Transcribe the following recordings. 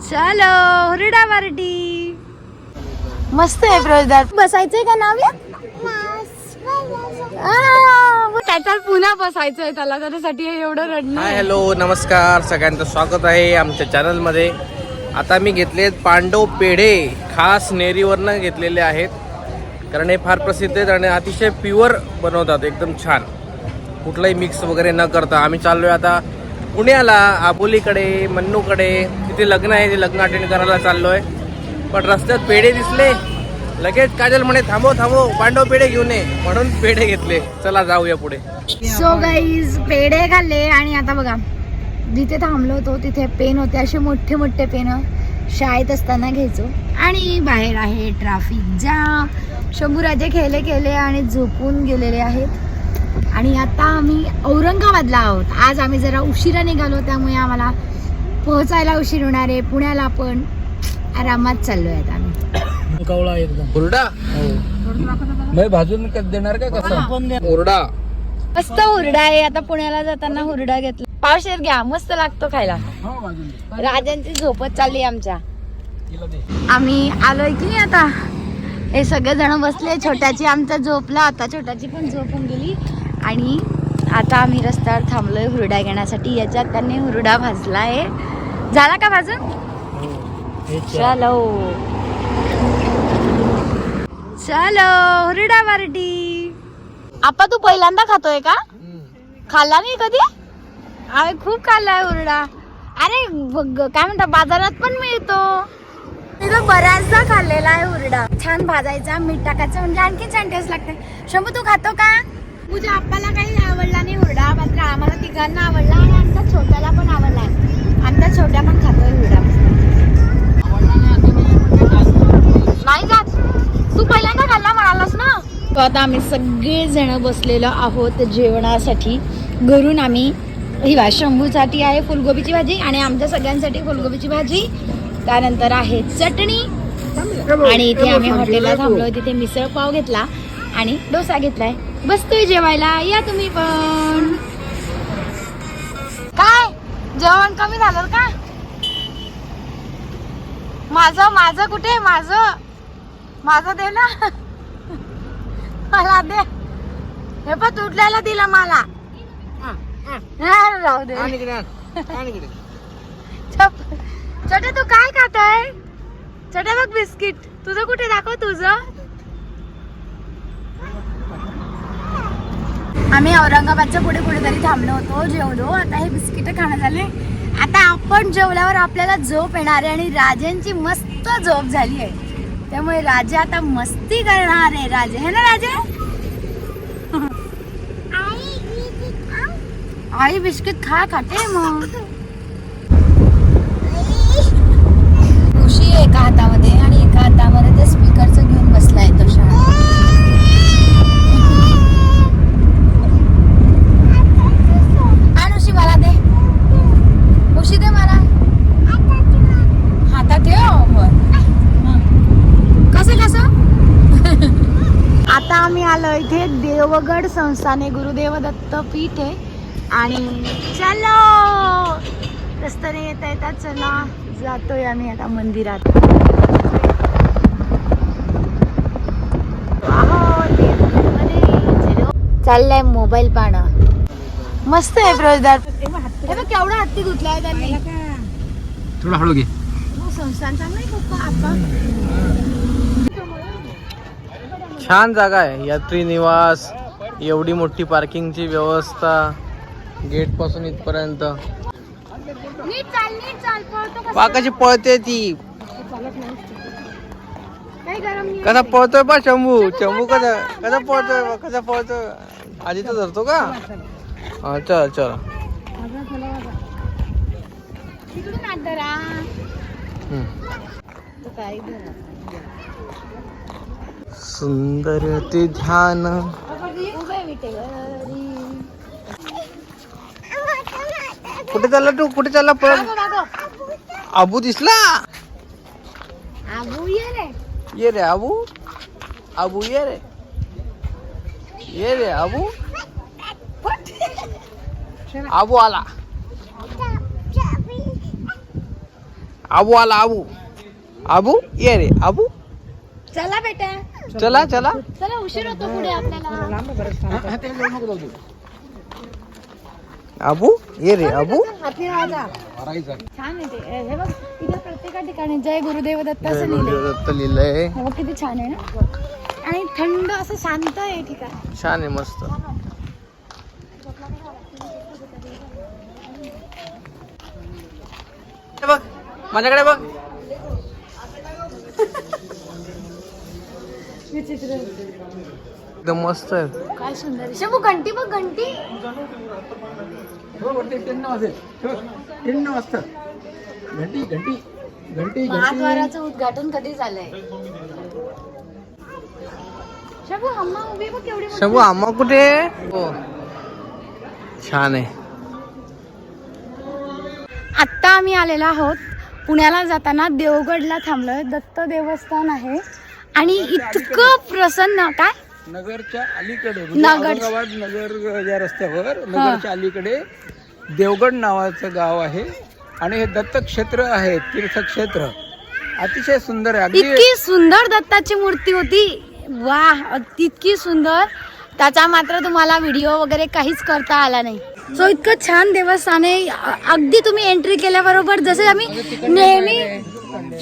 चलो हुरडा पार्टी मस्त आहे प्रवेशदार बसायचंय का नाव त्याच्यात पुन्हा बसायचंय त्याला त्याच्यासाठी एवढं रडणं. हाय हॅलो नमस्कार. सगळ्यांचं स्वागत आहे आमच्या चॅनलमध्ये. आता मी घेतलेत पांडव पेढे खास नेरीवरनं घेतलेले आहेत. कारण हे फार प्रसिद्ध आहेत आणि अतिशय प्युअर बनवतात एकदम छान. कुठलाही मिक्स वगैरे न करता. आम्ही चाललोय आता पुण्याला आबोलीकडे मन्नूकडे. तिथे लग्न आहे ते लग्न अटेंड करायला चाललोय. पण रस्त्यात पेढे दिसले. लगेच काजल म्हणे थांबो थांबो पांडव पेढे घेऊन ये. म्हणून पेढे घेतले. चला जाऊया पुढे. सो गाईज पेढे खाल्ले आणि आता बघा जिथे थांबलो होतो तिथे पेन होते. असे मोठे मोठे पेन शाळेत असताना घ्यायचो. आणि बाहेर आहे ट्राफिक जाम शंभूराजे खेळले खेळले आणि झोपून गेलेले आहेत. आणि आता आम्ही औरंगाबादला आहोत. आज आम्ही जरा उशिरा निघालो त्यामुळे आम्हाला पोहोचायला उशीर होणार आहे. पुण्याला पण आरामात चाललोय आता आम्ही. कवळा एकदम हुरडा? नाही भाजून क- देणार का कसं? हुरडा. मस्त हुरडा आहे. आता पुण्याला जाताना हुरडा घेतला. पावशेर घ्या. मस्त लागतो खायला. हो भाजून दे. राजांची झोपत चालली आमच्या. आम्ही आलोय की नाही आता. हे सगळे जण बसले. छोट्याची आमचा झोपला. आता छोट्याची पण झोपून गेली. आणि आता आम्ही रस्त्यावर थांबलोय हुरडा घेण्यासाठी. याच्यात त्यांनी हुरडा भाजला आहे. झाला का भाजून चलो. चलो हुरडा पार्टी आपा तू पहिल्यांदा खातोय का? खाल्ला नाही कधी? अरे खूप खाल्लाय हुरडा. अरे काय म्हणता बाजारात पण मिळतो. तिथं बऱ्याचदा खाल्लेला आहे हुरडा. छान भाजायचा मीठ टाकायचं म्हणजे आणखी छान टेस्ट लागते. शंभू तू खातो का? तुझ्या आप्पाला काही आवडला नाही हुरडा मात्र आम्हाला तिघांना आवडला आणि आमच्या छोट्याला पण आवडला आमच्या छोट्या पण खातोय नाही जात. तू पहिल्यांदा खाल्ला म्हणालास ना? तो आता आम्ही सगळे जण बसलेलो आहोत जेवणासाठी. घरून आम्ही ही वा शंभूसाठी आहे फुलगोबीची भाजी आणि आमच्या सगळ्यांसाठी फुलगोबीची भाजी. त्यानंतर आहे चटणी आणि इथे आम्ही हॉटेलला थांबलो. तिथे मिसळ पाव घेतला आणि डोसा घेतलाय. बसतोय जेवायला. या तुम्ही पण. काय? जेवण कमी झालं का? माझं माझं कुठे? माझं. माझं दे ना. मला दे. हे पण तुटल्याला दिला मला. राहू दे. छोटे तू काय खातोय? छोटे बघ बिस्किट. तुझं कुठे दाखव तुझं. आम्ही औरंगाबादच्या पुढे कुठेतरी थांबलो होतो जेवलो. आता हे बिस्किटं खाणं झाले. आता आपण जेवल्यावर आपल्याला झोप येणार आहे आणि राजेंची मस्त झोप झाली आहे. त्यामुळे राजे आता मस्ती करणार आहे. राजे है ना राजे? आई बिस्किट खा खाते मग. उशी एका हातामध्ये आणि एका हातामध्ये ते स्पीकरचं घेऊन बसलाय तो शाळा आण उशी मला दे. उशी दे मला. हातात ठेव. वर कसं कसं? आता आम्ही आलो इथे देवगड संस्थाने गुरुदेव दत्त पीठ आहे. आणि चलो! रस्त्याने येता येतात चला. जातोय आम्ही आता मंदिरात. वाहो, चाललाय मोबाईल पाहणं. मस्त आहे ब्रोजदार हे बघ केवढा हत्ती गुतलाय त्यांनी. थोडा हळू घे. हो, संस्थान चांगलं आहे पप्पा? आप्पा? छान जागा आहे. यात्री निवास एवढी मोठी पार्किंगची व्यवस्था गेटपासून इथपर्यंत. चाल पळतो ती. कसा पळतोय पा शंभू? शंभू कसा कसा पळतोय बा, कसा पळतोय? आधी तर धरतो का? हा चल चल. सुंदर ते ध्यान. कुठे चालला तू? कुठे चालला मागो आबू दिसला? आबू ये रे. ये रे आबू. आबू ये रे. ये रे आबू. आबू आला. आबू आला आबू. आबू ये रे आबू. चला बेटा. चला चला. चला उशीर होतो पुढे आपल्याला. आबू ये रे आबू. हाती राजा छान आहे ते. हे बघ तिथे प्रत्येका ठिकाणी जय गुरुदेव दत्त असं लिहिलंय. दत्त लिहिलंय. हे बघ किती छान आहे ना. आणि थंड असं शांत आहे ठिकाण. छान आहे मस्त. बघ माझ्याकडे बघ. एकदम मस्त आहे. काय सुंदर आहे. शंभू घंटी बघ घंटी. हो घंटी घंटी घंटी महाद्वाराचं उद्घाटन कधी झालंय? शंभू अम्मा उभी बघ केवढी मोठी. शंभू आम्हा कुठे आहे? हो. छान आहे. आत्ता आम्ही आलेलो आहोत. पुण्याला जाताना देवगडला थांबलोय. दत्त देवस्थान आहे. आणि इतकं प्रसन्न काय? नगरच्या अलीकडे म्हणजे नगर. औरंगाबाद नगर या रस्त्यावर नगरच्या अलीकडे देवगड नावाचं गाव आहे. आणि हे दत्तक्षेत्र आहे तीर्थक्षेत्र. अतिशय सुंदर आहे. अगदी इतकी सुंदर दत्ताची मूर्ती होती. वा इतकी सुंदर. त्याचा मात्र तुम्हाला व्हिडिओ वगैरे काहीच करता आला नाही. सो इतकं छान देवस्थान आहे. अगदी तुम्ही एंट्री केल्याबरोबर जसे आम्ही नेहमी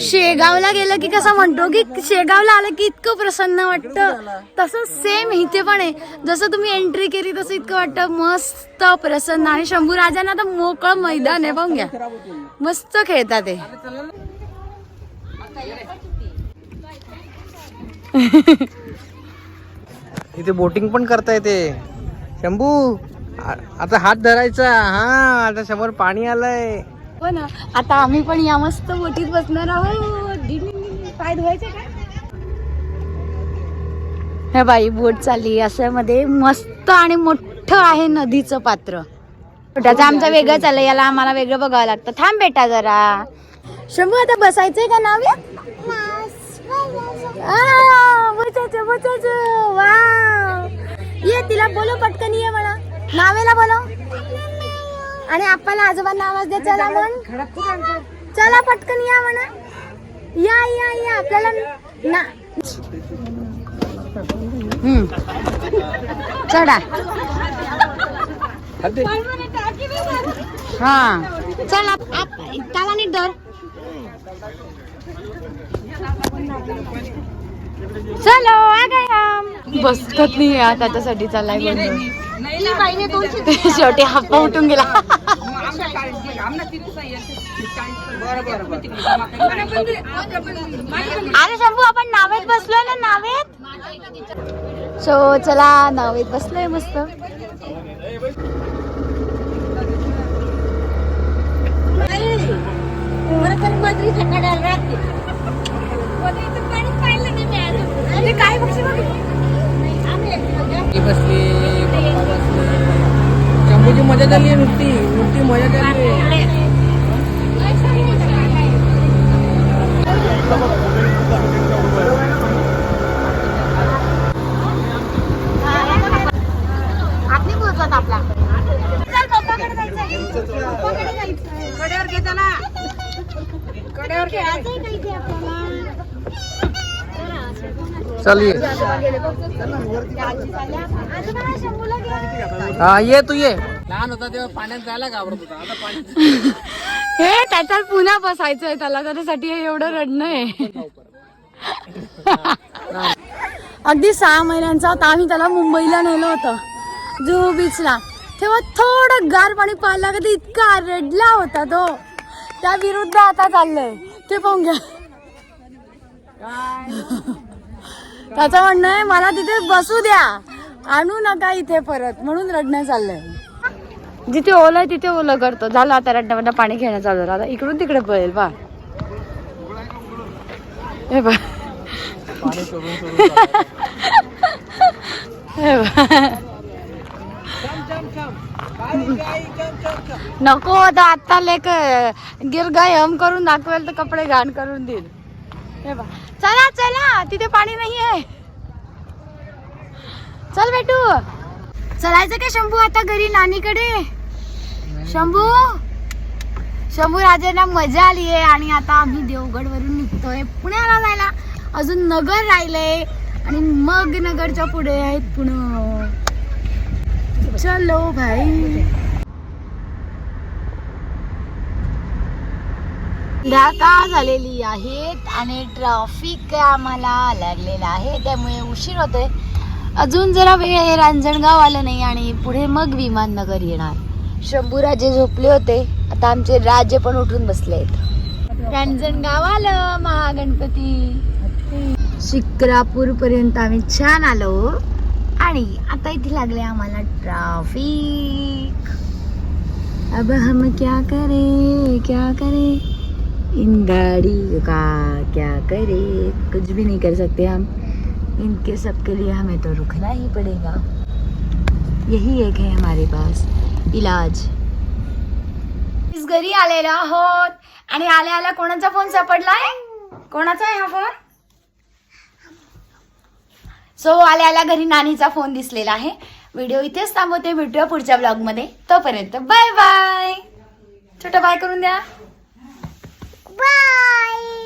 शेगावला गेलं की कसं म्हणतो की शेगावला आलं की इतकं प्रसन्न वाटतं. तसं सेम इथे पण आहे. जसं तुम्ही एंट्री केली तसं इतकं वाटतं. मस्त प्रसन्न. आणि शंभू राजांना तर मोकळं मैदान आहे पाहून घ्या. मस्त खेळतात ते. इथे बोटिंग पण करता येते शंभू! आता हात धरायचा. हा आता समोर पाणी आलंय. हो ना. आता आम्ही पण या मस्त बोटीत बसणार आहोत. पाय धुवायचे का? हे बाई बोट चालली. असं मध्ये मस्त आणि मोठं आहे नदीचं पात्र. त्याचं आमचं वेगळं चाललंय. याला आम्हाला वेगळं बघावं लागतं. थांब बेटा जरा. शंभू आता बसायचंय का नाव ये? तिला बोलो पटकन ये म्हणा. नावेला बोलो आणि आपल्याला आजोबांना आवाज दे चला म्हण चला पटकन या म्हणा. या या या. आपल्याला ना हम्म. चढा. हद्दे. हा. चल. त्याला नीट धर. चलो. बसत नाही या त्याच्यासाठी चाललाय बंद शेवटी हप्पा उठून गेला. अरे शंभू आपण नावेत बसलोय ना नावेत? सो चला नावेत बसलोय मस्त. बसली शंभूची मजा झाली नुसती. नुसती मजा झाली कड्यावर चल. ये हा ये तू ये. लहान होता तेव्हा पाण्यात जायला घाबरत होता. आता पाणी हे त्याच्यात पुन्हा बसायचंय त्याला. त्याच्यासाठी हे एवढं रडणं आहे. अगदी सहा महिन्यांचा होता. आम्ही त्याला मुंबईला नेलं होतं. जुहू बीचला तेव्हा थोडं गार पाणी पाहिलं का ते इतका रडला होता तो. त्या विरुद्ध आता चाललंय. ते पाहून घ्या. त्याचं म्हणणं आहे मला तिथे बसू द्या. आणू नका इथे परत म्हणून रडणं चाललंय. जिथे ओलं आहे तिथे ओलं करतो. झालं आता रडण्यामध्ये पाणी घेणं चालू झालं. आता इकडून तिकडे पळेल बा हे बा नको आता आत्ता लेक गिरगाय हम करून दाखवेल तर कपडे घाण करून देईल. हे बा चला चला तिथे पाणी नाही आहे चल बेटू. चलायचं का शंभू आता घरी नानीकडे? शंभू? शंभू राजांना मजा आली आहे आणि आता आम्ही देवगडवरून निघतोय पुण्याला जायला. अजून नगर राहिलंय आणि मग नगरच्या पुढे आहेत पुणे. चलो भाई संध्याकाळ झालेली आहेत आणि ट्रॅफिक आम्हाला लागलेलं आहे त्यामुळे उशीर होतोय. अजून जरा वेळ आहे रांजणगाव आलं नाही आणि पुढे मग विमाननगर येणार. शंभूराजे झोपले होते आता आमचे राजे पण उठून बसले आहेत. रांजणगाव आलं महागणपती. शिक्रापूर पर्यंत आम्ही छान आलो. आणि आता इथे लागले आम्हाला ट्रॅफिक अब हम क्या करे क्या करे? इन गाड़ी का क्या करे? कुछ भी नहीं कर सकते हम। इनके सबके लिए हमें तो रुकना ही पड़ेगा। यही एक है हमारे पास। इलाज। इस घरी आलेलो आहोत। आणि आल्या आल्या कोणाचा फोन सापडलाय? कोणाचा आहे हा फोन सो आल्या आल्या घरी नानीचा फोन दिसलेला आहे. व्हिडिओ इथेच थांबवते. भेटूया पुढच्या ब्लॉगमध्ये तोपर्यंत बाय बाय छोटं बाय करून द्या. Bye.